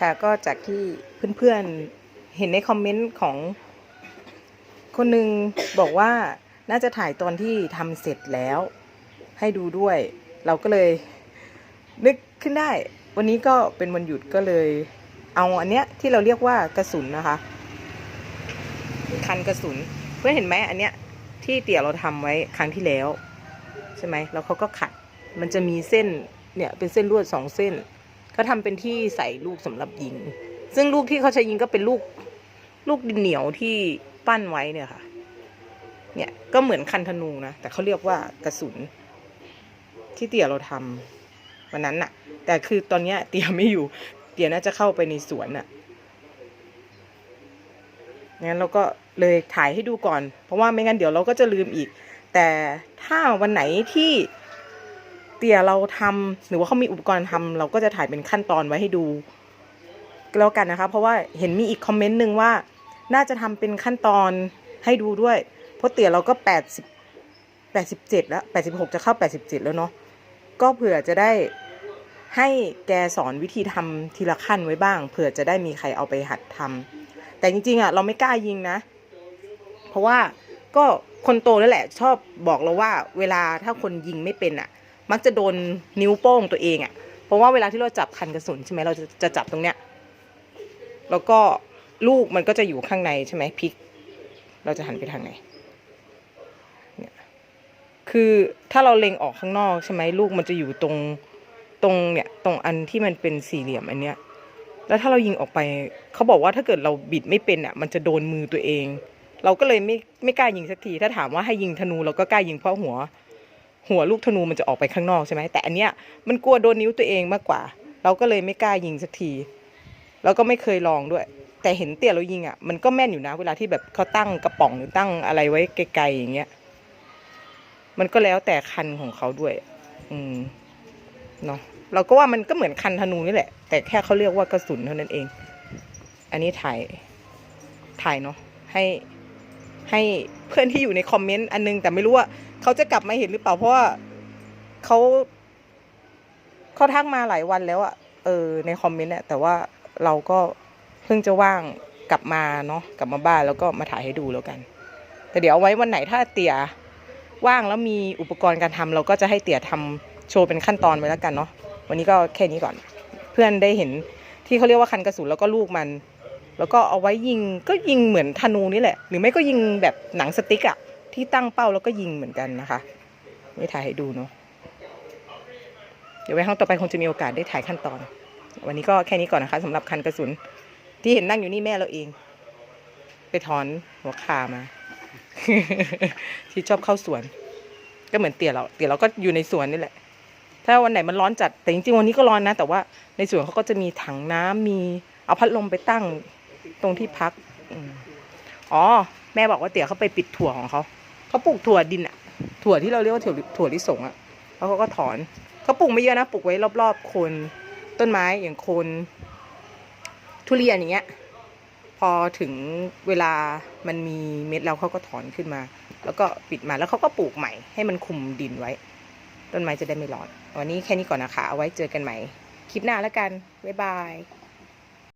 ค่ะ ก็จากที่เพื่อนๆเห็นในคอมเมนต์ของ คนหนึ่งบอกว่าน่าจะถ่ายตอนที่ทำเสร็จแล้ว ให้ดูด้วย เราก็เลยนึกขึ้นได้ วันนี้ก็เป็นวันหยุดก็เลย เอาอันเนี้ยที่เราเรียกว่ากระสุนนะคะ คันกระสุน เพื่อนเห็นไหมอันเนี้ยที่เตี่ยเราทำไว้ครั้งที่แล้ว ใช่ไหมแล้วเขาก็ขัด มันจะมีเส้นเนี่ยเป็นเส้นลวดสองเส้น เขาทำเป็นที่ใส่ลูกสำหรับยิง ซึ่งลูกที่เขาใช้ยิงก็เป็นลูกลูกดินเหนียวที่ปั้นไว้เนี่ยค่ะ เนี่ยก็เหมือนคันธนูนะ แต่เขาเรียกว่ากระสุน ที่เตี่ยเราทำวันนั้นน่ะ แต่คือตอนเนี้ยเตี่ยไม่อยู่ เตี่ยน่าจะเข้าไปในสวนน่ะงั้นเราก็เลยถ่ายให้ดูก่อน เพราะว่าไม่งั้นเดี๋ยวเราก็จะลืมอีก แต่ถ้าวันไหนที่ เตี่ยเราทำหรือว่าเขามีอุปกรณ์ทำเราก็จะถ่ายเป็นขั้นตอนไว้ให้ดูแล้วกันนะคะ เพราะว่าเห็นมีอีกคอมเมนต์หนึ่งว่า น่าจะทำเป็นขั้นตอนให้ดูด้วย เพราะเตี่ยเราก็แปดสิบแปดสิบเจ็ดแล้วแปดสิบหกจะเข้าแปดสิบเจ็ดแล้วเนาะก็เผื่อจะได้ให้แกสอนวิธีทำทีละขั้นไว้บ้างเผื่อจะได้มีใครเอาไปหัดทำแต่จริงๆอะเราไม่กล้ายิงนะ เพราะว่าก็คนโตนั่นแหละ ชอบบอกเราว่า เวลาถ้าคนยิงไม่เป็นอะ มักจะโดนนิ้วโป้งตัวเองอะ เพราะว่าเวลาที่เราจับคันกระสุนใช่ไหมเราจะจะจับตรงเนี้ย แล้วก็ลูกมันก็จะอยู่ข้างในใช่ไหมพลิก เราจะหันไปทางไหนเนี่ยคือถ้าเราเล็งออกข้างนอกใช่ไหมลูกมันจะอยู่ตรงตรงเนี่ยตรงอันที่มันเป็นสี่เหลี่ยมอันเนี้ย แล้วถ้าเรายิงออกไปเขาบอกว่าถ้าเกิดเราบิดไม่เป็นอะ มันจะโดนมือตัวเอง เราก็เลยไม่ไม่กล้ายิงสักที ถ้าถามว่าให้ยิงธนูเราก็กล้ายิงเพราะหัว หัวลูกธนูมันจะออกไปข้างนอกใช่ไหมแต่อันเนี้ยมันกลัวโดนนิ้วตัวเองมากกว่า เราก็เลยไม่กล้ายิงสักที แล้วก็ไม่เคยลองด้วย แต่เห็นเตี่ยเรายิงอะมันก็แม่นอยู่นะ เวลาที่แบบเขาตั้งกระป๋องหรือตั้งอะไรไว้ไกลๆอย่างเงี้ยมันก็แล้วแต่คันของเขาด้วย อืมเนาะเราก็ว่ามันก็เหมือนคันธนูนี่แหละ แต่แค่เขาเรียกว่ากระสุนเท่านั้นเอง อันนี้ถ่าย ถ่ายเนาะให้ ให้เพื่อนที่อยู่ในคอมเมนต์อันนึง แต่ไม่รู้ว่าเขาจะกลับมาเห็นหรือเปล่าเพราะว่าเขาเขาทักมาหลายวันแล้วอะเออในคอมเมนต์อะแต่ว่าเราก็เพิ่งจะว่างกลับมาเนาะกลับมาบ้านแล้วก็มาถ่ายให้ดูแล้วกัน แต่เดี๋ยวเอาไว้วันไหนถ้าเตี่ยว่างแล้วมีอุปกรณ์การทำเราก็จะให้เตี่ยทำโชว์เป็นขั้นตอนไว้แล้วกันเนาะวันนี้ก็แค่นี้ก่อน เพื่อนได้เห็นที่เขาเรียกว่าคันกระสุนแล้วก็ลูกมัน แล้วก็เอาไว้ยิงก็ยิงเหมือนธนูนี่แหละ หรือไม่ก็ยิงแบบหนังสติ๊กอะที่ตั้งเป้าแล้วก็ยิงเหมือนกันนะคะนี่ถ่ายให้ดูเนาะเดี๋ยวไว้ครั้งต่อไปคงจะมีโอกาสได้ถ่ายขั้นตอน วันนี้ก็แค่นี้ก่อนนะคะสำหรับคันกระสุน ที่เห็นนั่งอยู่นี่แม่เราเอง ไปถอนหัวคามา ที่ชอบเข้าสวน ก็เหมือนเตี่ยเราเตี่ยเราก็อยู่ในสวนนี่แหละ ถ้าวันไหนมันร้อนจัดแต่จริงๆวันนี้ก็ร้อนนะ แต่ว่าในสวนเขาก็จะมีถังน้ำมีเอาพัดลมไปตั้ง ตรงที่พักอ๋อ แม่บอกว่าเตี่ยเขาไปปิดถั่วของเขาเขาปลูกถั่วดินอะถั่วที่เราเรียกว่าถั่วถั่วลิสงอะแล้วเขาก็ถอนเขาปลูกไม่เยอะนะปลูกไว้รอบๆโคนต้นไม้อย่างโคนทุเรียนอย่างเงี้ย พอถึงเวลามันมีเม็ดแล้วเขาก็ถอนขึ้นมา แล้วก็ปิดมาแล้วเขาก็ปลูกใหม่ให้มันคุมดินไว้ ต้นไม้จะได้ไม่ร้อนวันนี้แค่นี้ก่อนนะคะ เอาไว้เจอกันใหม่คลิปหน้าแล้วกันบ๊ายบาย